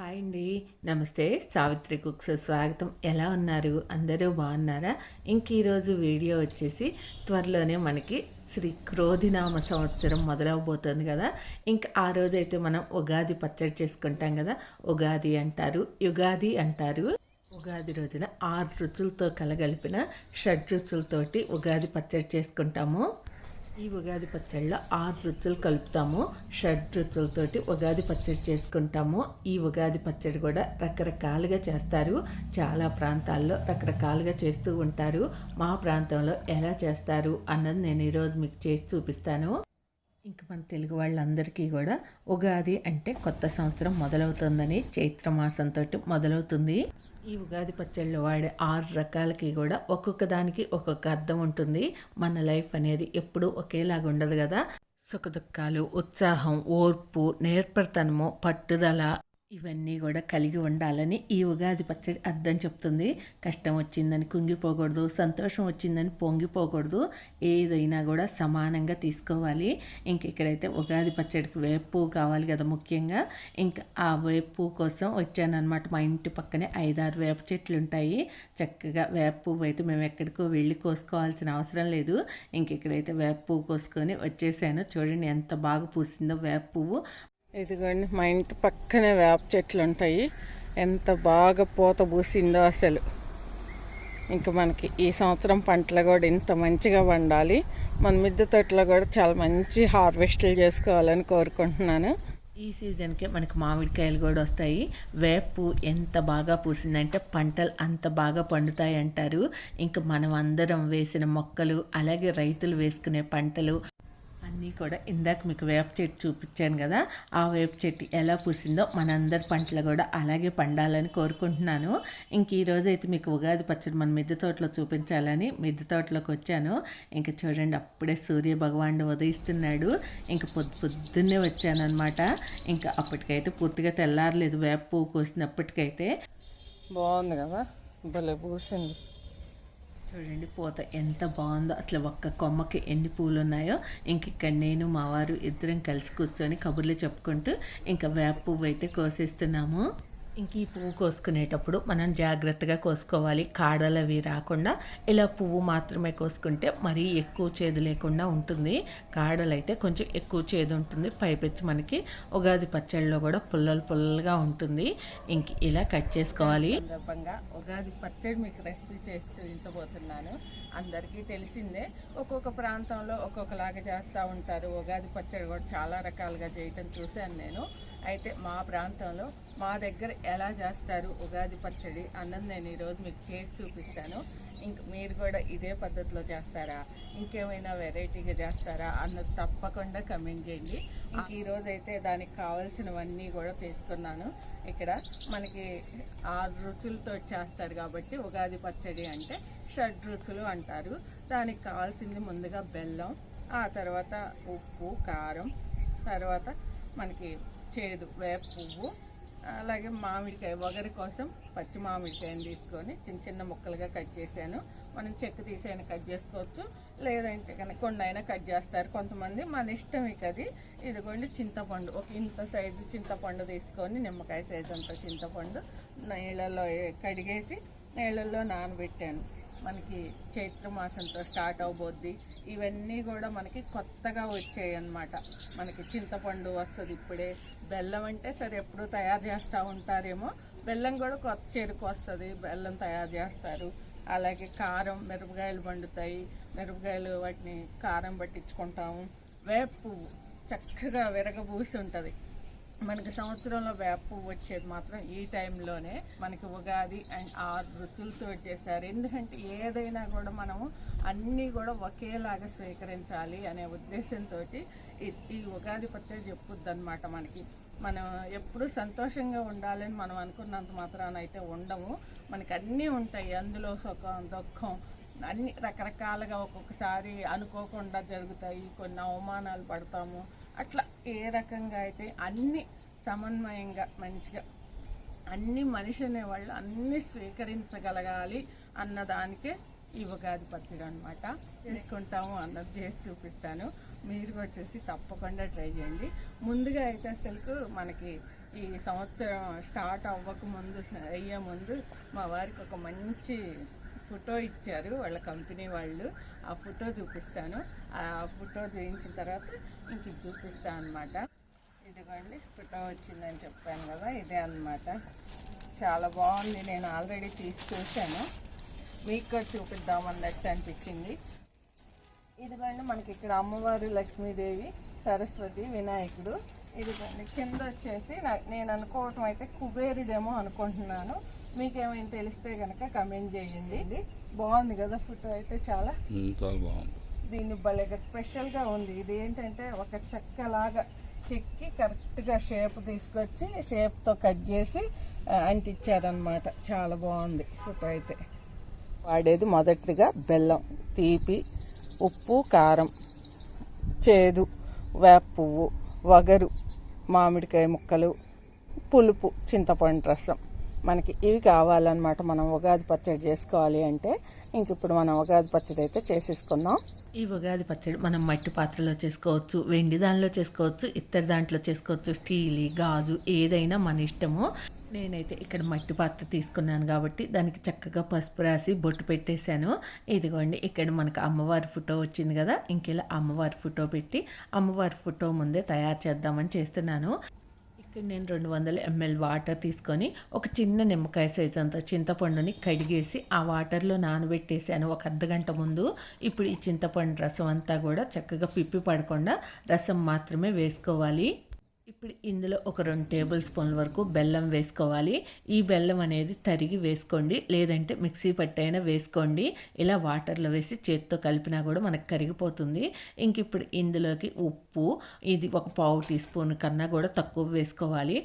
Hi అండి. నమస్తే. Savitri cooks స్వాగతం. ఎలా ఉన్నారు? అందరూ బాగున్నారా? ఇంక ఈరోజు వీడియో వచ్చేసి త్వరలోనే మనకి శ్రీ క్రోధినామ సంవత్సరం మొదలవబోతుంది కదా. ఇంకా ఆ రోజైతే మనం ఉగాది పచ్చడి చేసుకుంటాం కదా. ఉగాది అంటారు యుగాది అంటారు. ఉగాది రోజున ఆరు రుచులతో కలగలిపిన షడ్ రుచులతోటి ఉగాది పచ్చడి చేసుకుంటాము. ఈ ఉగాది పచ్చడిలో ఆరు రుచులు కలుపుతాము. షడ్ రుచులతోటి ఉగాది పచ్చడి చేసుకుంటాము. ఈ ఉగాది పచ్చడి కూడా రకరకాలుగా చేస్తారు. చాలా ప్రాంతాల్లో రకరకాలుగా చేస్తూ ఉంటారు. మా ప్రాంతంలో ఎలా చేస్తారు అన్నది నేను ఈరోజు మీకు చేసి చూపిస్తాను. ఇంక మన తెలుగు వాళ్ళందరికీ కూడా ఉగాది అంటే కొత్త సంవత్సరం మొదలవుతుందని చైత్ర మాసంతో మొదలవుతుంది. ఈ ఉగాది పచ్చళ్ళు వాడే ఆరు రకాలకి కూడా ఒక్కొక్క దానికి ఒక్కొక్క అర్థం ఉంటుంది. మన లైఫ్ అనేది ఎప్పుడూ ఒకేలాగా ఉండదు కదా. సుఖదుఖాలు ఉత్సాహం ఓర్పు నేర్పరితనము పట్టుదల ఇవన్నీ కూడా కలిగి ఉండాలని ఈ ఉగాది పచ్చడి అర్థం చెప్తుంది. కష్టం వచ్చిందని కుంగిపోకూడదు సంతోషం వచ్చిందని పొంగిపోకూడదు ఏదైనా కూడా సమానంగా తీసుకోవాలి. ఇంక ఇక్కడైతే ఉగాది పచ్చడికి వేపు కావాలి కదా ముఖ్యంగా. ఇంకా ఆ వేపు కోసం వచ్చానమాట మా ఇంటి పక్కనే ఐదారు వేప చెట్లు ఉంటాయి. చక్కగా వేప పువ్వు అయితే మేము ఎక్కడికో వెళ్ళి కోసుకోవాల్సిన అవసరం లేదు. ఇంక ఇక్కడైతే వేప పువ్వు కోసుకొని వచ్చేసాను. చూడండి ఎంత బాగా పూసిందో వేప. పువ్వు ఇదిగోండి మా ఇంటి పక్కనే వేప చెట్లు ఉంటాయి. ఎంత బాగా పూత పూసిందో అసలు. ఇంకా మనకి ఈ సంవత్సరం పంటలు కూడా ఇంత మంచిగా వండాలి. మన మిద్దె తోటలో కూడా చాలా మంచి హార్వెస్ట్లు చేసుకోవాలని కోరుకుంటున్నాను. ఈ సీజన్కే మనకి మామిడికాయలు కూడా వస్తాయి. వేపు ఎంత బాగా పూసిందంటే పంటలు అంత బాగా పండుతాయి అంటారు. ఇంకా మనం అందరం వేసిన మొక్కలు అలాగే రైతులు వేసుకునే పంటలు అన్నీ కూడా ఇందాక మీకు వేప చెట్టు చూపించాను కదా ఆ వేప చెట్టు ఎలా పూసిందో మనందరి పంటలు కూడా అలాగే పండాలని కోరుకుంటున్నాను. ఇంక ఈరోజు అయితే మీకు ఉగాది పచ్చడి మన మిద్దె తోటలో చూపించాలని మిద్దె తోటలోకి వచ్చాను. ఇంకా చూడండి అప్పుడే సూర్య భగవానుడు ఉదయిస్తున్నాడు. ఇంక పొద్దు పొద్దున్నే వచ్చాను అనమాట ఇంకా అప్పటికైతే పూర్తిగా తెల్లారలేదు వేప పువ్వు కోసినప్పటికైతే. బాగుంది కదా భలే పూసింది. చూడండి పూత ఎంత బాగుందో. అసలు ఒక్క కొమ్మకి ఎన్ని పూలు ఉన్నాయో ఇంక ఇక్కడ నేను మా వారు ఇద్దరం కలిసి కూర్చొని కబుర్లు చెప్పుకుంటూ ఇంకా వేప పువ్వు అయితే కోసేస్తున్నాము. ఇంక ఈ పువ్వు కోసుకునేటప్పుడు మనం జాగ్రత్తగా కోసుకోవాలి. కాడలవి రాకుండా ఇలా పువ్వు మాత్రమే కోసుకుంటే మరీ ఎక్కువ చేదు లేకుండా ఉంటుంది. కాడలు అయితే కొంచెం ఎక్కువ చేదు ఉంటుంది. పైపెచ్చి మనకి ఉగాది పచ్చడిలో కూడా పుల్లలు పుల్లలుగా ఉంటుంది. ఇంక ఇలా కట్ చేసుకోవాలి. సందర్భంగా ఉగాది పచ్చడి మీకు రెసిపీ చేసి చూపించబోతున్నాను. అందరికీ తెలిసిందే ఒక్కొక్క ప్రాంతంలో ఒక్కొక్కలాగా చేస్తూ ఉంటారు. ఉగాది పచ్చడి కూడా చాలా రకాలుగా చేయటం చూశాను నేను. అయితే మా ప్రాంతంలో మా దగ్గర ఎలా చేస్తారు ఉగాది పచ్చడి అన్నది నేను ఈరోజు మీకు చేసి చూపిస్తాను. ఇంక మీరు కూడా ఇదే పద్ధతిలో చేస్తారా? ఇంకేమైనా వెరైటీగా చేస్తారా అన్నది తప్పకుండా కమెంట్ చేయండి. ఈరోజు అయితే దానికి కావాల్సినవన్నీ కూడా తీసుకున్నాను. ఇక్కడ మనకి ఆరు రుచులతో చేస్తారు కాబట్టి ఉగాది పచ్చడి అంటే షడ్ రుచులు అంటారు. దానికి కావాల్సింది ముందుగా బెల్లం ఆ తర్వాత ఉప్పు కారం తర్వాత మనకి చేదు వేప పువ్వు అలాగే మామిడికాయ వగరి కోసం పచ్చి మామిడికాయని తీసుకొని చిన్న చిన్న ముక్కలుగా కట్ చేశాను. మనం చెక్కు తీసైనా కట్ చేసుకోవచ్చు. లేదంటే కనుక కొన్ని అయినా కట్ చేస్తారు. కొంతమంది మన ఇష్టం ఇక అది. ఇదిగోండి చింతపండు. ఒక ఇంత సైజు చింతపండు తీసుకొని నిమ్మకాయ సైజు అంత చింతపండు నీళ్ళలో కడిగేసి నీళ్ళల్లో నానబెట్టాను. మనకి చైత్ర మాసంతో స్టార్ట్ అవబోద్ది. ఇవన్నీ కూడా మనకి కొత్తగా వచ్చాయి అన్నమాట మనకి చింతపండు వస్తుంది ఇప్పుడే. బెల్లం అంటే సరే ఎప్పుడు తయారు చేస్తూ ఉంటారేమో బెల్లం కూడా కొత్త చెరుకు వస్తుంది బెల్లం తయారు చేస్తారు. అలాగే కారం మిరపకాయలు పండుతాయి. మిరపకాయలు వాటిని కారం పట్టించుకుంటాము. వేపు పువ్వు చక్కగా విరగబూసి ఉంటుంది. మనకి సంవత్సరంలో వేప పువ్వు వచ్చేది మాత్రం ఈ టైంలోనే మనకి ఉగాది అండ్ ఆరు రుచులతో చేశారు. ఎందుకంటే ఏదైనా కూడా మనము అన్నీ కూడా ఒకేలాగా స్వీకరించాలి అనే ఉద్దేశంతో ఈ ఉగాది పచ్చడి చెప్పుద్దనమాట మనకి. మనం ఎప్పుడు సంతోషంగా ఉండాలని మనం అనుకున్నంత మాత్రాన అయితే ఉండము. మనకి అన్నీ ఉంటాయి. అందులో సుఖం దుఃఖం అన్ని రకరకాలుగా ఒక్కొక్కసారి అనుకోకుండా జరుగుతాయి. కొన్ని అవమానాలు పడతాము. అట్లా ఏ రకంగా అయితే అన్ని సమన్వయంగా మంచిగా అన్ని మనిషి అనేవాళ్ళు అన్ని స్వీకరించగలగాలి అన్నదానికే ఈ ఉగాది పచ్చడి అనమాట తీసుకుంటాము అన్నది చేసి చూపిస్తాను. మీరు వచ్చేసి తప్పకుండా ట్రై చేయండి. ముందుగా అయితే అసలు మనకి ఈ సంవత్సరం స్టార్ట్ అవ్వక ముందు అయ్యే ముందు మా వారికి ఒక మంచి ఫోటో ఇచ్చారు వాళ్ళ కంపెనీ వాళ్ళు. ఆ ఫోటో చూపిస్తాను. ఆ ఫోటో చేయించిన తర్వాత ఇంక చూపిస్తాను అనమాట ఇదిగోండి ఫోటో వచ్చిందని చెప్పాను కదా ఇదే అన్నమాట. చాలా బాగుంది. నేను ఆల్రెడీ తీసి చూశాను. మీకు కూడా చూపిద్దాం అన్నట్టు అనిపించింది. ఇదిగోండి మనకి ఇక్కడ అమ్మవారు లక్ష్మీదేవి సరస్వతి వినాయకుడు. ఇదిగోండి కింద వచ్చేసి నేను అనుకోవటం అయితే కుబేరుడేమో అనుకుంటున్నాను. మీకేమైనా తెలిస్తే కనుక కమెంట్ చేయండి. ఇది బాగుంది కదా ఫోటో అయితే చాలా. చాలా బాగుంది. దీన్ని భలేగా స్పెషల్గా ఉంది. ఇది ఏంటంటే ఒక చెక్కలాగా చెక్కి కరెక్ట్గా షేప్ తీసుకొచ్చి షేప్తో కట్ చేసి ఆ, అంటించారనమాట చాలా బాగుంది ఫోటో అయితే. వాడేది మొదటిగా బెల్లం తీపి ఉప్పు కారం చేదు వేప పువ్వు వగరు మామిడికాయ ముక్కలు పులుపు చింతపండు రసం. మనకి ఇవి కావాలన్నమాట. మనం ఉగాది పచ్చడి చేసుకోవాలి అంటే ఇంక ఇప్పుడు మనం ఉగాది పచ్చడి అయితే చేసేసుకుందాం. ఈ ఉగాది పచ్చడి మనం మట్టి పాత్రలో చేసుకోవచ్చు వెండి దానిలో చేసుకోవచ్చు ఇత్తడి దాంట్లో చేసుకోవచ్చు స్టీల్ గాజు ఏదైనా మన ఇష్టము. నేనైతే ఇక్కడ మట్టి పాత్ర తీసుకున్నాను కాబట్టి దానికి చక్కగా పసుపు రాసి బొట్టు పెట్టేశాను. ఇదిగోండి ఇక్కడ మనకు అమ్మవారి ఫోటో వచ్చింది కదా ఇంకెలా అమ్మవారి ఫోటో పెట్టి అమ్మవారి ఫోటో ముందే తయారు చేద్దామని చేస్తున్నాను. ఇక్కడ నేను రెండు వందల ఎంఎల్ వాటర్ తీసుకొని ఒక చిన్న నిమ్మకాయ సైజ్ అంత చింతపండుని కడిగేసి ఆ వాటర్లో నానబెట్టేసాను ఒక అర్ధగంట ముందు. ఇప్పుడు ఈ చింతపండు రసం అంతా కూడా చక్కగా పిప్పి పడకుండా రసం మాత్రమే వేసుకోవాలి. ఇప్పుడు ఇందులో ఒక రెండు టేబుల్ స్పూన్ల వరకు బెల్లం వేసుకోవాలి. ఈ బెల్లం అనేది తరిగి వేసుకోండి. లేదంటే మిక్సీ పట్టైనా వేసుకోండి. ఇలా వాటర్లో వేసి చేత్తో కలిపినా కూడా మనకు కరిగిపోతుంది. ఇంక ఇప్పుడు ఇందులోకి ఉప్పు ఇది ఒక పావు టీ స్పూన్ కన్నా కూడా తక్కువ వేసుకోవాలి.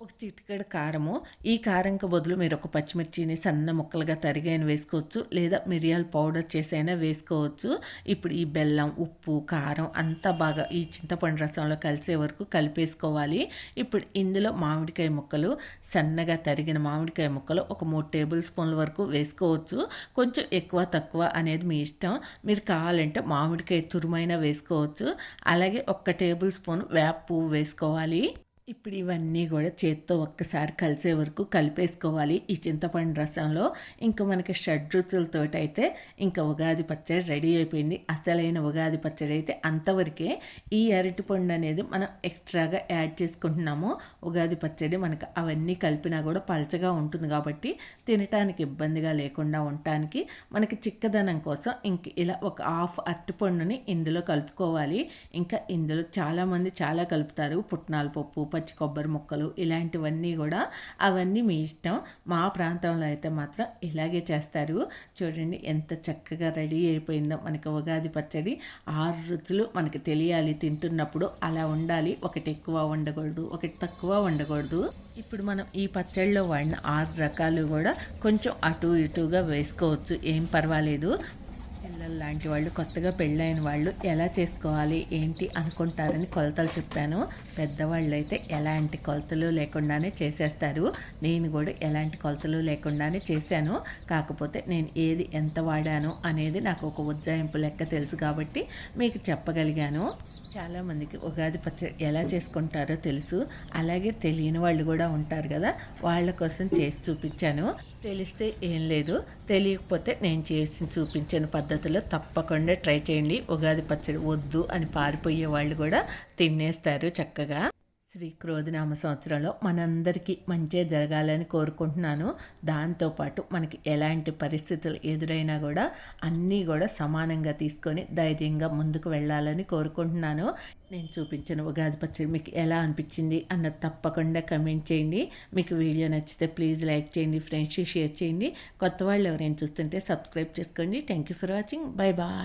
ఒక చిటికెడు కారము. ఈ కారంకి బదులు మీరు ఒక పచ్చిమిర్చిని సన్న ముక్కలుగా తరిగైన వేసుకోవచ్చు. లేదా మిరియాల పౌడర్ చేసైనా వేసుకోవచ్చు. ఇప్పుడు ఈ బెల్లం ఉప్పు కారం అంతా బాగా ఈ చింతపండు రసంలో కలిసే వరకు కలిపేసుకోవాలి. ఇప్పుడు ఇందులో మామిడికాయ ముక్కలు సన్నగా తరిగిన మామిడికాయ ముక్కలు ఒక మూడు టేబుల్ స్పూన్ల వరకు వేసుకోవచ్చు. కొంచెం ఎక్కువ తక్కువ అనేది మీ ఇష్టం. మీరు కావాలంటే మామిడికాయ తురుమైనా వేసుకోవచ్చు. అలాగే ఒక్క టేబుల్ స్పూన్ వేప పువ్వు వేసుకోవాలి. ఇప్పుడు ఇవన్నీ కూడా చేత్తో ఒక్కసారి కలిసే వరకు కలిపేసుకోవాలి ఈ చింతపండు రసంలో. ఇంకా మనకి షడ్రుచులతో అయితే ఇంకా ఉగాది పచ్చడి రెడీ అయిపోయింది. అసలైన ఉగాది పచ్చడి అయితే అంతవరకే ఈ అరటిపండు అనేది మనం ఎక్స్ట్రాగా యాడ్ చేసుకుంటున్నాము. ఉగాది పచ్చడి మనకు అవన్నీ కలిపినా కూడా పలచగా ఉంటుంది కాబట్టి తినటానికి ఇబ్బందిగా లేకుండా ఉండటానికి మనకి చిక్కదనం కోసం ఇంక ఇలా ఒక హాఫ్ అరటిపండుని ఇందులో కలుపుకోవాలి. ఇంకా ఇందులో చాలామంది చాలా కలుపుతారు. పుట్నాల పప్పు పచ్చి కొబ్బరి ముక్కలు ఇలాంటివన్నీ కూడా అవన్నీ మీ ఇష్టం. మా ప్రాంతంలో అయితే మాత్రం ఇలాగే చేస్తారు. చూడండి ఎంత చక్కగా రెడీ అయిపోయిందో మనకి ఉగాది పచ్చడి. ఆరు రుచులు మనకి తెలియాలి తింటున్నప్పుడు. అలా ఉండాలి. ఒకటి ఎక్కువ ఉండకూడదు ఒకటి తక్కువ ఉండకూడదు ఇప్పుడు మనం ఈ పచ్చడిలో వాడిన ఆరు రకాలు కూడా కొంచెం అటు ఇటుగా వేసుకోవచ్చు. ఏం పర్వాలేదు. పిల్లలు లాంటి వాళ్ళు కొత్తగా పెళ్ళైన వాళ్ళు ఎలా చేసుకోవాలి ఏంటి అనుకుంటారని కొలతలు చెప్పాను. పెద్దవాళ్ళు అయితే ఎలాంటి కొలతలు లేకుండానే చేసేస్తారు. నేను కూడా ఎలాంటి కొలతలు లేకుండానే చేశాను. కాకపోతే నేను ఏది ఎంత వాడాను అనేది నాకు ఒక ఉజ్జాయింపు లెక్క తెలుసు కాబట్టి మీకు చెప్పగలిగాను. చాలామందికి ఉగాది పచ్చడి ఎలా చేసుకుంటారో తెలుసు. అలాగే తెలియని వాళ్ళు కూడా ఉంటారు కదా వాళ్ళ కోసం చేసి చూపించాను. తెలిస్తే ఏం లేదు తెలియకపోతే నేను చేసి చూపించిన పద్ధతిలో తప్పకుండా ట్రై చేయండి. ఉగాది పచ్చడి వద్దు అని పారిపోయే వాళ్ళు కూడా తినేస్తారు చక్కగా. శ్రీ క్రోధినామ సంవత్సరంలో మనందరికీ మంచిగా జరగాలని కోరుకుంటున్నాను. దాంతోపాటు మనకి ఎలాంటి పరిస్థితులు ఎదురైనా కూడా అన్నీ కూడా సమానంగా తీసుకొని ధైర్యంగా ముందుకు వెళ్ళాలని కోరుకుంటున్నాను. నేను చూపించిన ఉగాది పచ్చడి మీకు ఎలా అనిపించింది అన్నది తప్పకుండా కమెంట్ చేయండి. మీకు వీడియో నచ్చితే ప్లీజ్ లైక్ చేయండి ఫ్రెండ్స్ షేర్ చేయండి. కొత్త వాళ్ళు ఎవరైనా చూస్తుంటే సబ్స్క్రైబ్ చేసుకోండి. Thank you for watching. Bye bye.